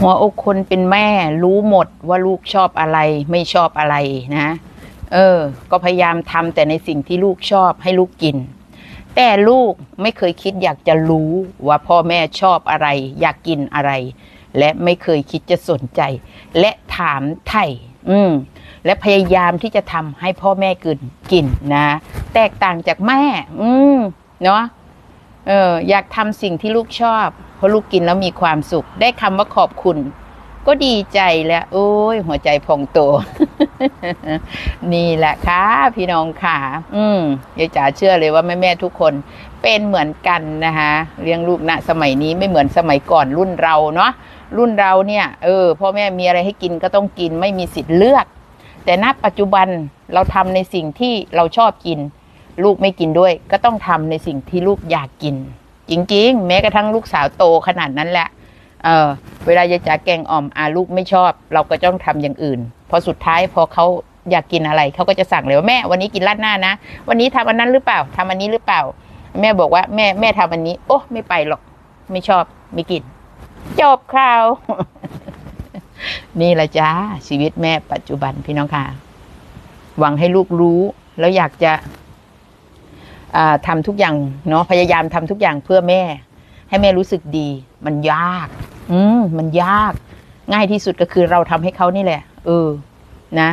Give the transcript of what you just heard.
หัวอกคนเป็นแม่รู้หมดว่าลูกชอบอะไรไม่ชอบอะไรนะ เออ ก็พยายามทำแต่ในสิ่งที่ลูกชอบให้ลูกกิน แต่ลูกไม่เคยคิดอยากจะรู้ว่าพ่อแม่ชอบอะไร อยากกินอะไร และไม่เคยคิดจะสนใจ และถามไถ่อืมและพยายามที่จะทำให้พ่อแม่กินกินนะ แตกต่างจากแม่ อืมเนาะเอออยากทำสิ่งที่ลูกชอบ เพราะลูกกินแล้วมีความสุข ได้คำว่าขอบคุณ ก็ดีใจแล้ว โอ้ย หัวใจพองโต นี่แหละค่ะ พี่น้องค่ะ อืมยายจ๋าเชื่อเลยว่าแม่แม่ทุกคนเป็นเหมือนกันนะคะเลี้ยงลูกณสมัยนี้ไม่เหมือนสมัยก่อนรุ่นเราเนาะรุ่นเราเนี่ย เออพ่อแม่มีอะไรให้กินก็ต้องกินไม่มีสิทธิ์เลือก แต่ณปัจจุบันเราทำในสิ่งที่เราชอบกิน ลูกไม่กินด้วย ก็ต้องทำในสิ่งที่ลูกอยากกิน จริง ๆ แม้กระทั่งลูกสาวโตขนาดนั้นแหละ เออเวลายายจ๋าแกงอ่อมอาลูกไม่ชอบ เราก็ต้องทำอย่างอื่น พอสุดท้ายพอเขาอยากกินอะไรเขาก็จะสั่งเลยว่าแม่วันนี้กินราดหน้านะ วันนี้ทำอันนั้นหรือเปล่าทำอันนี้หรือเปล่า แม่บอกว่าแม่แม่ทำอันนี้ โอ้ไม่ไปหรอก ไม่ชอบไม่กิน จบข่าว นี่แหละจ้าชีวิตแม่ปัจจุบันพี่น้องค่ะ หวังให้ลูกรู้แล้วอยากจะ ทำทำทุกอย่างเนาะพยายามทำทุกอย่างเพื่อแม่ ให้แม่รู้สึกดี มันยาก อืมมันยาก ง่ายที่สุดก็คือเราทำให้เขานี่แหละ เออ นะ